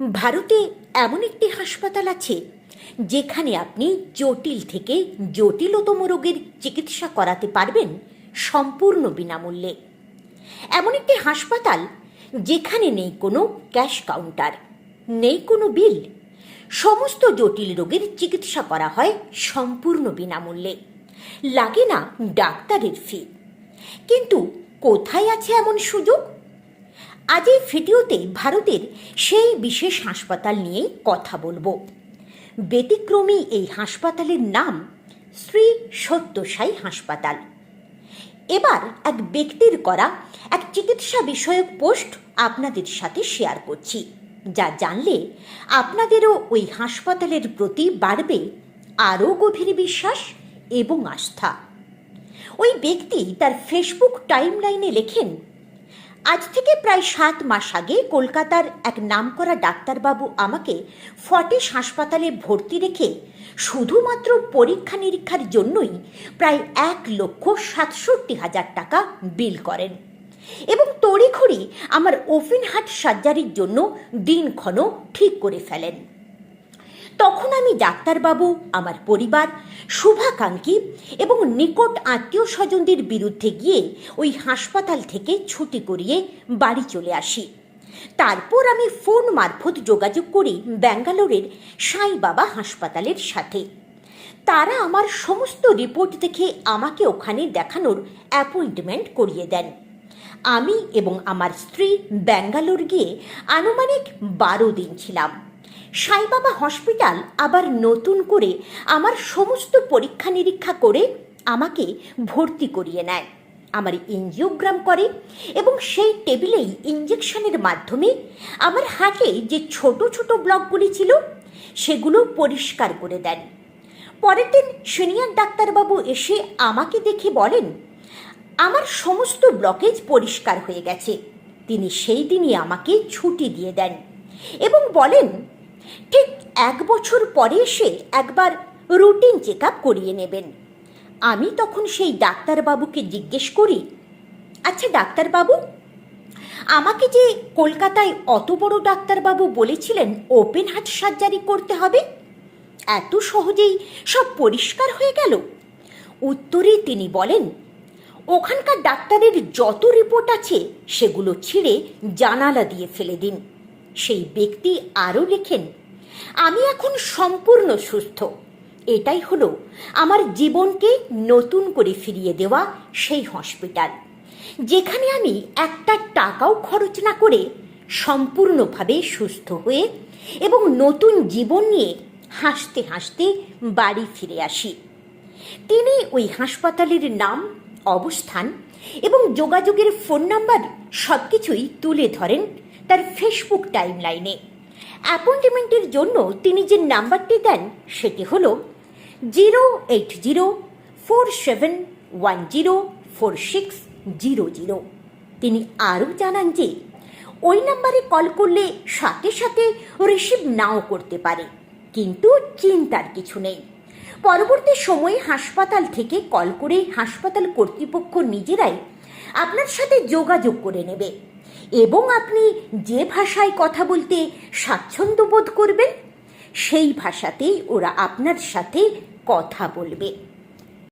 ভারতে এমন একটি হাসপাতাল আছে, যেখানে আপনি জটিল থেকে জটিলতম রোগের চিকিৎসা করাতে পারবেন সম্পূর্ণ বিনামূল্যে। এমন একটি হাসপাতাল যেখানে নেই কোনো ক্যাশ কাউন্টার, নেই কোনো বিল, সমস্ত জটিল রোগের চিকিৎসা করা হয় সম্পূর্ণ বিনামূল্যে। লাগে না ডাক্তারের ফি কিন্তু কোথায় আছে এমন সুযোগ? আজ এই ভিডিওতে ভারতের সেই বিশেষ হাসপাতাল নিয়েই কথা বলব। ব্যতিক্রমী এই হাসপাতালের নাম শ্রী সত্যসাই হাসপাতাল। এবার এক ব্যক্তির করা এক চিকিৎসা বিষয়ক পোস্ট আপনাদের সাথে শেয়ার করছি। যা জানলে আপনাদেরও ওই হাসপাতালের প্রতি বাড়বে আরও গভীর বিশ্বাস এবং আস্থা। ওই ব্যক্তি তার ফেসবুক টাইমলাইনে লেখেন আজ থেকে প্রায় সাত মাস আগে কলকাতার এক নামকরা ডাক্তারবাবু আমাকে ফটিস হাসপাতালে ভর্তি রেখে শুধুমাত্র পরীক্ষা নিরীক্ষার জন্যই প্রায় এক লক্ষ সাতষট্টি হাজার টাকা বিল করেন। এবং তড়িঘড়ি আমার ওপেন হার্ট সার্জারির জন্য দিনক্ষণ ঠিক করে ফেলেন। তখন আমি ডাক্তারবাবু, আমার পরিবার, শুভাকাঙ্ক্ষী এবং নিকট আত্মীয় স্বজনদের বিরুদ্ধে গিয়ে ওই হাসপাতাল থেকে ছুটি করিয়ে বাড়ি চলে আসি। তারপর আমি ফোন মারফত যোগাযোগ করি ব্যাঙ্গালোরের সাই বাবা হাসপাতালের সাথে। তারা আমার সমস্ত রিপোর্ট দেখে আমাকে ওখানে দেখানোর অ্যাপয়েন্টমেন্ট করিয়ে দেন। আমি এবং আমার স্ত্রী ব্যাঙ্গালোর গিয়ে আনুমানিক বারো দিন ছিলাম। সাইবাবা হসপিটাল আবার নতুন করে আমার সমস্ত পরীক্ষা নিরীক্ষা করে আমাকে ভর্তি করিয়ে নেয়। আমার এনজিওগ্রাম করে এবং সেই টেবিলেই ইঞ্জেকশনের মাধ্যমে আমার হাটে যে ছোট ছোট ব্লকগুলি ছিল, সেগুলো পরিষ্কার করে দেন। পরের দিন সিনিয়র ডাক্তারবাবু এসে আমাকে দেখে বলেন, আমার সমস্ত ব্লকেজ পরিষ্কার হয়ে গেছে। তিনি সেই দিনই আমাকে ছুটি দিয়ে দেন এবং বলেন ঠিক এক বছর পরে এসে একবার রুটিন চেক আপ করিয়ে নেবেন। আমি তখন সেই ডাক্তারবাবুকে জিজ্ঞেস করি আচ্ছা ডাক্তারবাবু, আমাকে যে কলকাতায় অত বড় ডাক্তারবাবু বলেছিলেন ওপেন হার্ট সার্জারি করতে হবে? এত সহজেই সব পরিষ্কার হয়ে গেল? উত্তরে তিনি বলেন, ওখানকার ডাক্তারের যত রিপোর্ট আছে সেগুলো ছিঁড়ে জানালা দিয়ে ফেলে দিন। সেই ব্যক্তি আরও লেখেন আমি এখন সম্পূর্ণ সুস্থ। এটাই হলো আমার জীবনকে নতুন করে ফিরিয়ে দেওয়া সেই হসপিটাল। যেখানে আমি একটা টাকাও খরচ না করে সম্পূর্ণভাবে সুস্থ হয়ে এবং নতুন জীবন নিয়ে হাসতে হাসতে বাড়ি ফিরে আসি। তিনি ওই হাসপাতালের নাম, অবস্থান এবং যোগাযোগের ফোন নাম্বার সব কিছুই তুলে ধরেন তার ফেসবুক টাইমলাইনে। অ্যাপয়েন্টমেন্টের জন্য তিনি যে নাম্বারটি দেন, সেটি হল zero eight zero, four seven one zero, four six zero zero. তিনি আরও জানান যে, ওই নাম্বারে কল করলে সাথে সাথে রিসিভ নাও করতে পারে, কিন্তু চিন্তার কিছু নেই। পরবর্তী সময়ে হাসপাতাল থেকে কল করে হাসপাতাল কর্তৃপক্ষ নিজেরাই আপনার সাথে যোগাযোগ করে নেবে। এবং আপনি যে ভাষায় কথা বলতে স্বাচ্ছন্দ্য বোধ করবেন, সেই ভাষাতেই ওরা আপনার সাথে কথা বলবে।